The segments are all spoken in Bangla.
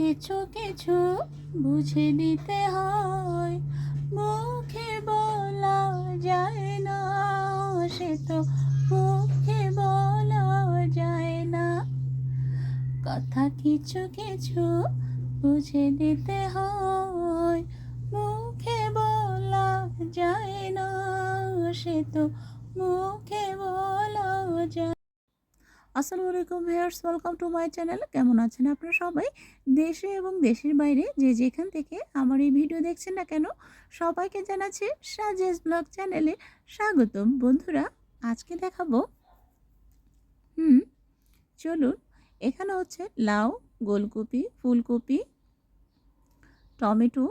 কিছু কিছু বুঝে নিতে হয়। মুখে বলা যায় না, সে তো মুখে বলা যায় না। কথা কিছু কিছু বুঝে নিতে হয়। মুখে বলা যায় না, সে তো মুখে বলা যায় আসসালামু আলাইকুম viewers welcome to my channel কেমন আছেন আপনারা সবাই? দেশে এবং দেশের বাইরে যে যেখান থেকে আমার এই ভিডিও দেখছেন না কেন, সবাইকে জানাচ্ছি সাজেস ব্লগ চ্যানেলে স্বাগতম। বন্ধুরা, আজকে দেখাবো, হুম, চলুন, এখানে হচ্ছে লাউ, গোলকপি, ফুলকপি, টমেটো,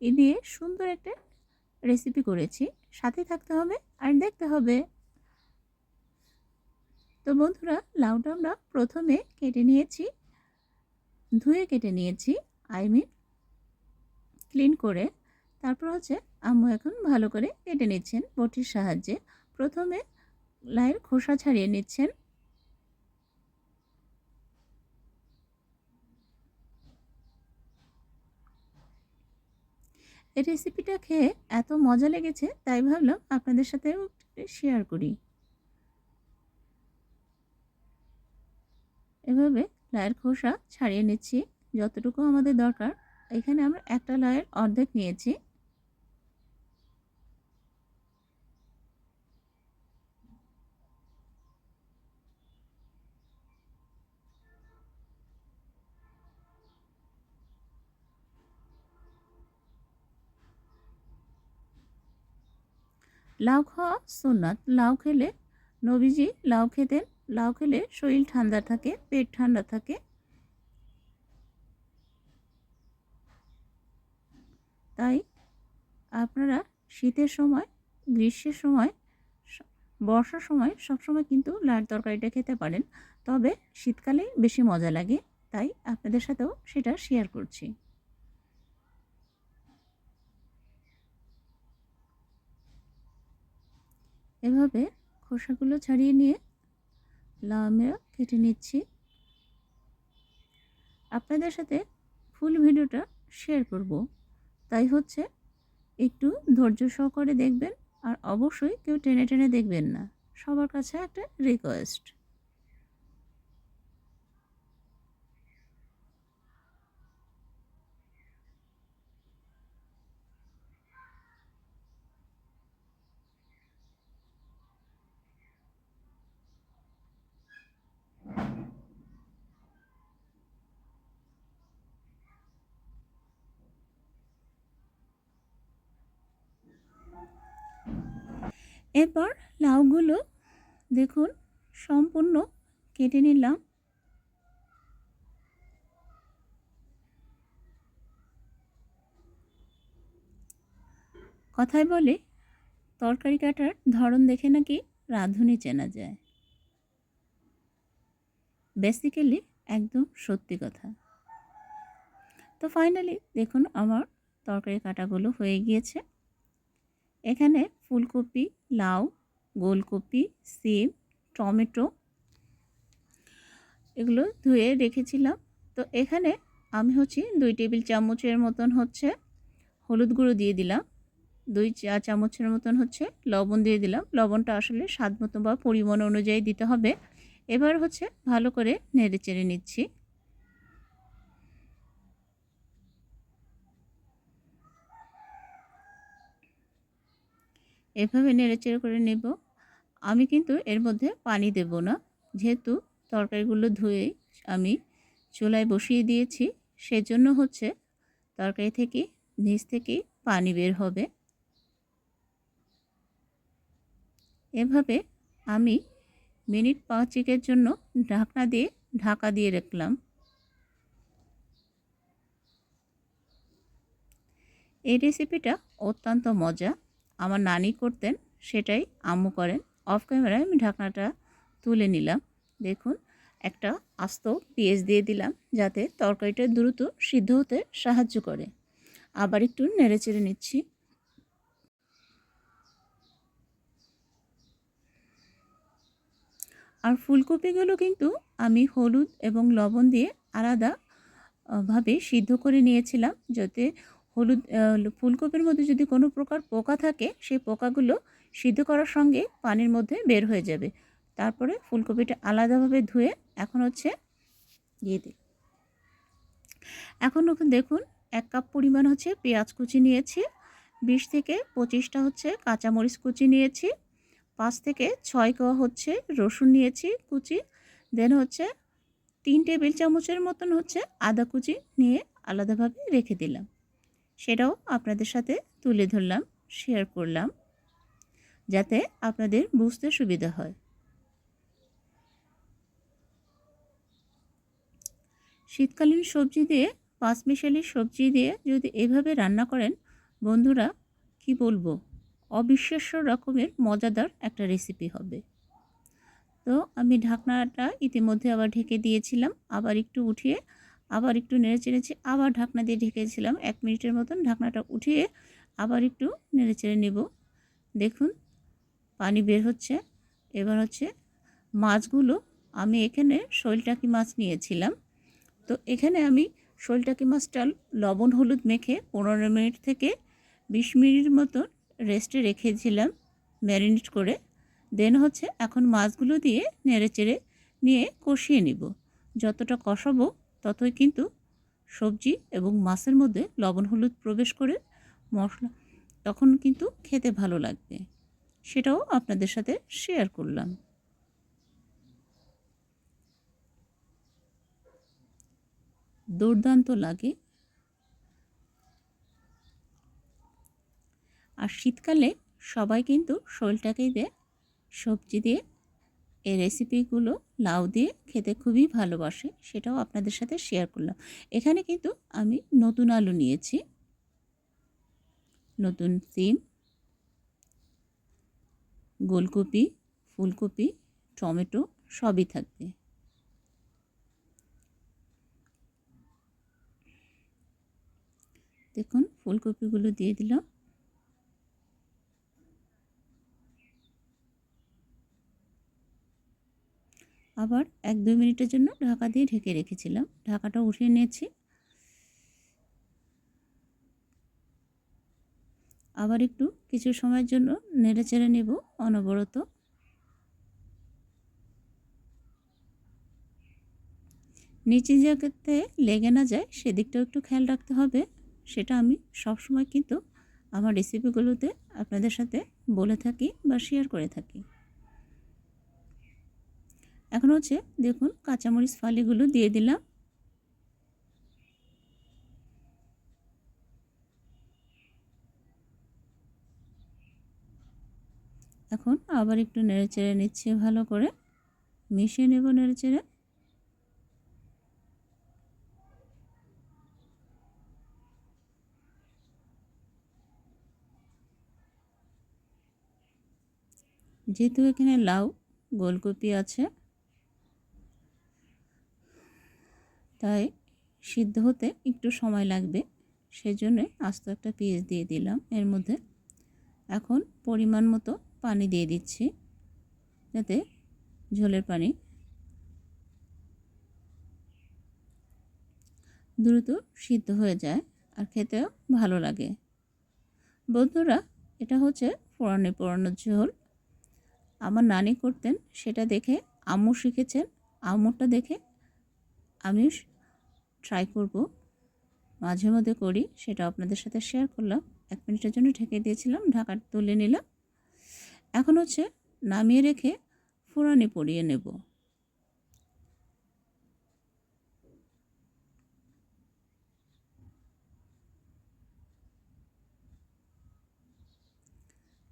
এ দিয়ে সুন্দর একটা রেসিপি করেছি। সাথে থাকতে হবে আর দেখতে হবে। তো বন্ধুরা, লাউটা আমরা প্রথমে কেটে নিয়েছি, ধুয়ে কেটে নিয়েছি আই মিন ক্লিন করে। তারপর হচ্ছে আম্মু এখন ভালো করে কেটে নিচ্ছেন বটির সাহায্যে। প্রথমে লাইয়ের খোসা ছাড়িয়ে নিচ্ছেন। এই রেসিপিটা খেয়ে এত মজা লেগেছে, তাই ভাবলাম আপনাদের সাথেও শেয়ার করি। এভাবে লায়ের খোসা ছাড়িয়ে নিচ্ছি, যতটুকু আমাদের দরকার। এখানে আমরা একটা লায়ের অর্ধেক নিয়েছি। লাউ খাওয়া সুন্নাত। লাউ খেলে নবীজি লাউ খেতেন। লাউ খেলে শরীর ঠান্ডা থাকে, পেট ঠান্ডা থাকে। তাই আপনারা শীতের সময়, গ্রীষ্মের সময় বর্ষার সময় সবসময় কিন্তু লাউর তরকারিটা খেতে পারেন। তবে শীতকালে বেশি মজা লাগে। তাই আপনাদের সাথেও সেটা শেয়ার করছি। এভাবে খোসাগুলো ছাড়িয়ে নিয়ে আমরা কেটে নিচ্ছি। আপনাদের সাথে ফুল ভিডিওটা শেয়ার করব। তাই হচ্ছে একটু ধৈর্য সহকারে দেখবেন আর অবশ্যই কেউ টেনে টেনে দেখবেন না। সবার কাছে একটা রিকোয়েস্ট এরপর লাউগুলো দেখুন, সম্পূর্ণ কেটে নিলাম। কথায় বলে, তরকারি কাটার ধরন দেখে নাকি রাঁধুনি চেনা যায়। বেসিক্যালি একদম সত্যি কথা। তো ফাইনালি দেখুন, আমার তরকারি কাটাগুলো হয়ে গিয়েছে। এখানে ফুলকপি, লাউ, গোলকপি, সিম, টমেটো এগুলো ধুয়ে রেখেছিলাম। তো এখানে আমি হচ্ছে দুই টেবিল চামচের মতন হচ্ছে হলুদ গুঁড়ো দিয়ে দিলাম। দুই চা চামচের মতন হচ্ছে লবণ দিয়ে দিলাম। লবণটা আসলে স্বাদ মতো বা পরিমাণ অনুযায়ী দিতে হবে। এবার হচ্ছে ভালো করে নেড়ে চেড়ে নিচ্ছি। এভাবে নেড়েচেড়ে করে নেব। আমি কিন্তু এর মধ্যে পানি দেব না। যেহেতু তরকারিগুলো ধুয়ে আমি চুলায় বসিয়ে দিয়েছি, সেজন্য হচ্ছে তরকারি থেকে নিচ থেকে পানি বের হবে। এভাবে আমি মিনিট পাঁচেকের জন্য ঢাকনা দিয়ে ঢাকা দিয়ে রাখলাম। এই রেসিপিটা অত্যন্ত মজা। আমার নানি করতেন, সেটাই আম্মু করেন। অফ ক্যামেরায় আমি ঢাকনাটা তুলে নিলাম। দেখুন, একটা আস্ত পেঁয়াজ দিয়ে দিলাম যাতে তরকারিটা দ্রুত সিদ্ধ হতে সাহায্য করে। আবার একটু নেড়ে চেড়ে নিচ্ছি। আর ফুলকপিগুলো কিন্তু আমি হলুদ এবং লবণ দিয়ে আলাদা ভাবে সিদ্ধ করে নিয়েছিলাম যাতে হলুদ ফুলকপির মধ্যে যদি কোনো প্রকার পোকা থাকে, সেই পোকাগুলো সিদ্ধ করার সঙ্গে পানির মধ্যে বের হয়ে যাবে। তারপরে ফুলকপিটা আলাদাভাবে ধুয়ে এখন হচ্ছে দিয়ে দিই। এখন ওখানে দেখুন, এক কাপ পরিমাণ হচ্ছে পেঁয়াজ কুচি নিয়েছি, বিশ থেকে পঁচিশটা হচ্ছে কাঁচামরিচ কুচি নিয়েছি, পাঁচ থেকে ছয় কোয়া হচ্ছে রসুন নিয়েছি কুচি, দেন হচ্ছে তিন টেবিল চামচের মতন হচ্ছে আদা কুচি নিয়ে আলাদাভাবে রেখে দিলাম। সেটাও আপনাদের সাথে তুলে ধরলাম শেয়ার করলাম, যাতে আপনাদের বুঝতে সুবিধা হয়। শীতকালীন সবজি দিয়ে পাঁচমিশালি সবজি দিয়ে যদি এভাবে রান্না করেন, বন্ধুরা, কি বলব? অবিশ্বাস্য রকমের মজাদার একটা রেসিপি হবে। তো আমি ঢাকনাটা ইতিমধ্যে আবার ঢেকে দিয়েছিলাম, আবার একটু উঠিয়ে আবার একটু নেড়ে চেড়েছি, আবার ঢাকনা দিয়ে ঢেকেছিলাম এক মিনিটের মতন। ঢাকনাটা উঠিয়ে আবার একটু নেড়ে চেড়ে নেব। দেখুন, পানি বের হচ্ছে। এবার হচ্ছে মাছগুলো, আমি এখানে শৈলটাকি মাছ নিয়েছিলাম। তো এখানে আমি শৈলটাকি মাছটা লবণ, হলুদ মেখে পনেরো মিনিট থেকে বিশ মিনিট মতন রেস্টে রেখেছিলাম ম্যারিনেট করে। দেন হচ্ছে এখন মাছগুলো দিয়ে নেড়ে চেড়ে নিয়ে কষিয়ে নিব। যতটা কষাবো ততই কিন্তু সবজি এবং মাছের মধ্যে লবণ, হলুদ প্রবেশ করে মশলা তখন কিন্তু খেতে ভালো লাগবে। সেটাও আপনাদের সাথে শেয়ার করলাম। দুর্দান্ত লাগে। আর শীতকালে সবাই কিন্তু শোলটাকেই দেয় সবজি দিয়ে এই রেসিপিগুলো লাউ দিয়ে খেতে খুবই ভালোবাসে, সেটাও আপনাদের সাথে শেয়ার করলাম। এখানে কিন্তু আমি নতুন আলু নিয়েছি, নতুন সিম, গোলকপি, ফুলকপি, টমেটো, সবই থাকবে। দেখুন, ফুলকপিগুলো দিয়ে দিলাম। আবার এক দুই মিনিটের জন্য ঢাকা দিয়ে ঢেকে রেখেছিলাম। ঢাকাটা উঠিয়ে নিয়েছি। আবার একটু কিছু সময়ের জন্য নেড়ে চেড়ে নেব অনবরত। নিচে যাতে লেগে না যায়, সেদিকটাও একটু খেয়াল রাখতে হবে। সেটা আমি সবসময় কিন্তু আমার রেসিপিগুলোতে আপনাদের সাথে বলে থাকি বা শেয়ার করে থাকি। এখন হচ্ছে দেখুন কাঁচামরিচ ফালিগুলো দিয়ে দিলাম। এখন আবার একটু নেড়ে চেড়ে নিচ্ছি ভালো করে। মিশিয়ে নেব নেড়ে চেড়ে যেহেতু এখানে লাউ, গোলকপি আছে তাই সিদ্ধ হতে একটু সময় লাগবে। সেজন্য আস্ত একটা পেঁয়াজ দিয়ে দিলাম এর মধ্যে। এখন পরিমাণ মতো পানি দিয়ে দিচ্ছি যাতে ঝোলের পানি দ্রুত সিদ্ধ হয়ে যায় আর খেতেও ভালো লাগে। বন্ধুরা, এটা হচ্ছে পুরানো পুরানো ঝোল। আমার নানি করতেন সেটা দেখে আম্মু শিখেছেন। আম্মুরটা দেখে আমি ট্রাই করব। মাঝে মধ্যে করি, সেটা আপনাদের সাথে শেয়ার করলাম। এক মিনিটের জন্য ঢেকে দিয়েছিলাম, ঢাকা তুলে নিলাম। এখন হচ্ছে নামিয়ে রেখে ফুরানি পরিয়ে নেব।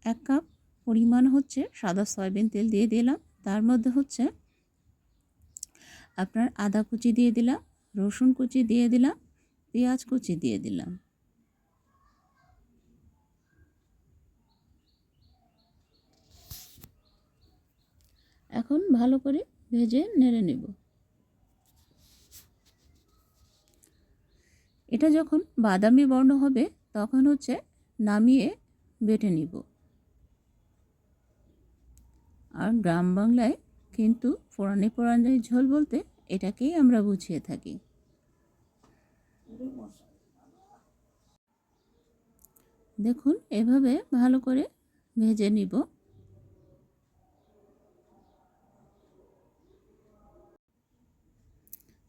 এক কাপ পরিমাণ হচ্ছে সাদা সয়াবিন তেল দিয়ে দিলাম। তার মধ্যে হচ্ছে আপনার আদা কুচি দিয়ে দিলাম। রসুন কুচি দিয়ে দিলাম, পেঁয়াজ কুচি দিয়ে দিলাম। এখন ভালো করে ভেজে নেড়ে নেব। এটা যখন বাদামি বর্ণ হবে, তখন হচ্ছে নামিয়ে বেটে নিব। আর গ্রাম বাংলায় কিন্তু পোড়ানি পোড়ানি ঝোল বলতে এটাকেই আমরা বুঝিয়ে থাকি। দেখুন, এভাবে ভালো করে ভেজে নিব।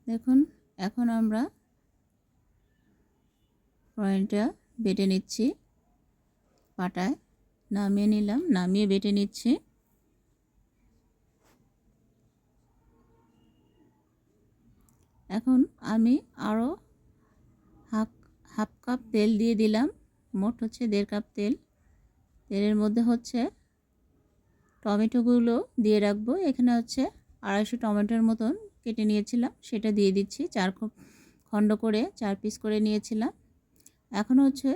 দেখুন, এখন আমরা ফ্রাইনটা বেটে নিচ্ছি। পাটায় নামিয়ে নিলাম, নামিয়ে বেটে নিচ্ছি। এখন আমি আরও হাফ হাফ কাপ তেল দিয়ে দিলাম। মোট হচ্ছে দেড় কাপ তেল। তেলের মধ্যে হচ্ছে টমেটোগুলো দিয়ে রাখব। এখানে হচ্ছে আড়াইশো টমেটোর মতন কেটে নিয়েছিলাম। সেটা দিয়ে দিচ্ছি। চার খণ্ড করে, চার পিস করে নিয়েছিলাম। এখন হচ্ছে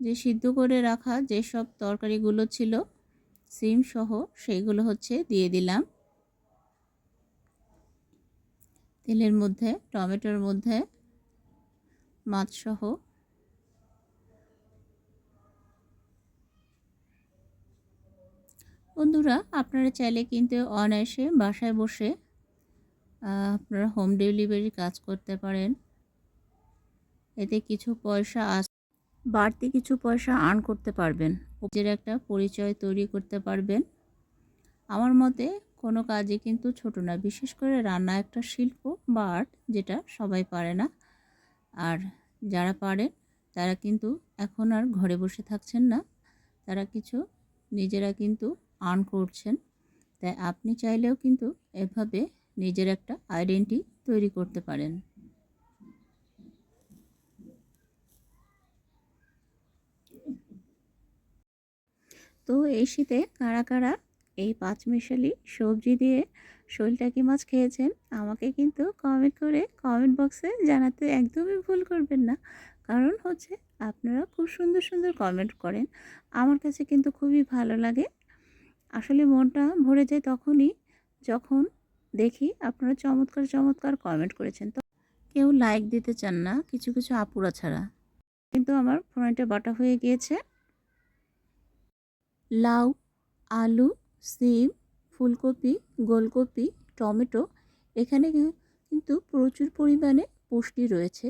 যে সিদ্ধ করে রাখা যেসব তরকারিগুলো ছিল, সিম সহ সেইগুলো হচ্ছে দিয়ে দিলাম। তেলের মধ্যে, টমেটোর মধ্যে মাছ সহ বন্ধুরা, আপনারা চাইলে কিন্তু অনায়াসে বাসায় বসে আপনারা হোম ডেলিভারি কাজ করতে পারেন। এতে কিছু পয়সা আস, বাড়তি কিছু পয়সা আর্ন করতে পারবেন। নিজের একটা পরিচয় তৈরি করতে পারবেন। আমার মতে কোনো কাজই কিন্তু ছোট না। বিশেষ করে রান্না একটা শিল্প বা আর্ট যেটা সবাই পারে না। আর যারা পারে, তারা কিন্তু এখন আর ঘরে বসে থাকছেন না। তারা কিছু নিজেরা কিন্তু আর্ন করছেন। তাই আপনি চাইলেও কিন্তু এভাবে নিজের একটা আইডেন্টি তৈরি করতে পারেন। তো এই শীতে কারা কারা এই পাঁচমিশালি সবজি দিয়ে শোলটাকি মাছ খেয়েছেন, আমাকে কিন্তু কমেন্ট করে কমেন্ট বক্সে জানাতে একদমই ভুল করবেন না। কারণ হচ্ছে আপনারা খুব সুন্দর সুন্দর কমেন্ট করেন, আমার কাছে কিন্তু খুবই ভালো লাগে। আসলে মনটা ভরে যায় তখনই যখন দেখি আপনারা চমৎকার চমৎকার কমেন্ট করেছেন। তো কেউ লাইক দিতে চান না, কিছু কিছু আপুরা ছাড়া। কিন্তু আমার ফোনটা বাটা হয়ে গিয়েছে। লাউ, আলু সিম, ফুলকপি, গোলকপি, টমেটো এখানে কিন্তু প্রচুর পরিমাণে পুষ্টি রয়েছে।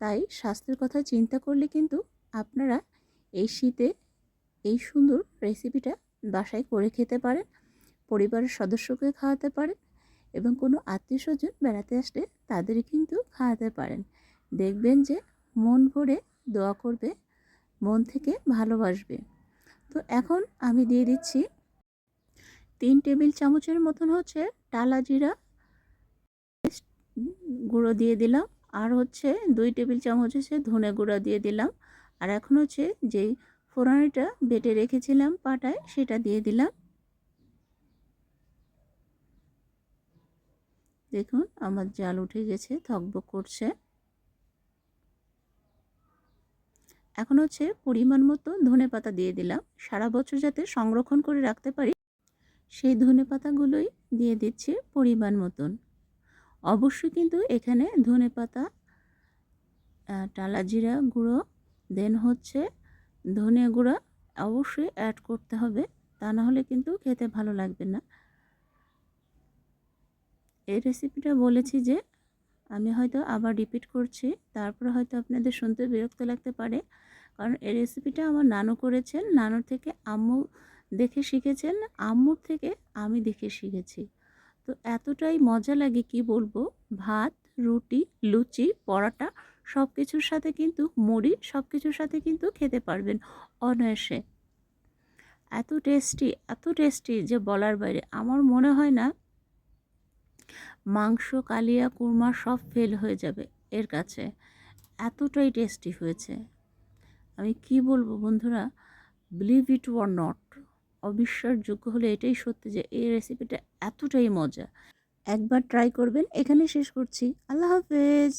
তাই স্বাস্থ্যের কথা চিন্তা করলে কিন্তু আপনারা এই শীতে এই সুন্দর রেসিপিটা বাসায় করে খেতে পারেন, পরিবারের সদস্যকে খাওয়াতে পারেন এবং কোনো আত্মীয় স্বজন বেড়াতে আসলে তাদের কিন্তু খাওয়াতে পারেন। দেখবেন যে মন ভরে দোয়া করবে, মন থেকে ভালোবাসবে। তো এখন আমি দিয়ে দিচ্ছি তিন টেবিল চামচের মতন হচ্ছে টালা জিরা গুঁড়ো দিয়ে দিলাম। আর হচ্ছে দুই টেবিল চামচ হচ্ছে ধনে গুঁড়ো দিয়ে দিলাম। আর এখন হচ্ছে যেই ফোড়ানিটা বেটে রেখেছিলাম পাটায় সেটা দিয়ে দিলাম। দেখুন, আমার জাল উঠে গেছে থকবক করছে। এখন হচ্ছে পরিমাণ মতো ধনে পাতা দিয়ে দিলাম। সারা বছর যাতে সংরক্ষণ করে রাখতে পারি সেই ধনে পাতাগুলোই দিয়ে দিচ্ছি পরিমাণ মতন। অবশ্যই কিন্তু এখানে ধনে পাতা টালা জিরা গুঁড়ো, দেন হচ্ছে ধনে গুঁড়া অবশ্যই অ্যাড করতে হবে, তা না হলে কিন্তু খেতে ভালো লাগবে না। এই রেসিপিটা বলেছি যে, আমি হয়তো আবার রিপিট করছি, তারপর হয়তো আপনাদের শুনতে বিরক্ত লাগতে পারে, কারণ এই রেসিপিটা আমার নানু করেছেন, নানুর থেকে আম্মু দেখে শিখেছেন, আম্মুর থেকে আমি দেখে শিখেছি। তো এতটাই মজা লাগে কি বলব? ভাত, রুটি, লুচি, পরাটা সব কিছুর সাথে কিন্তু, মুড়ি সব কিছুর সাথে কিন্তু খেতে পারবেন অনায়াসে। এত টেস্টি এত টেস্টি যে বলার বাইরে। আমার মনে হয় না, মাংস, কালিয়া, কুরমা সব ফেল হয়ে যাবে এর কাছে। এতটাই টেস্টি হয়েছে। আমি কি বলব বন্ধুরা? বিলিভ ইট ওয়ার নট অবিশ্বাসযোগ্য হলে এটাই সত্যি যে এই রেসিপিটা এতটাই মজা। একবার ট্রাই করবেন। এখানে শেষ করছি। আল্লাহ হাফেজ।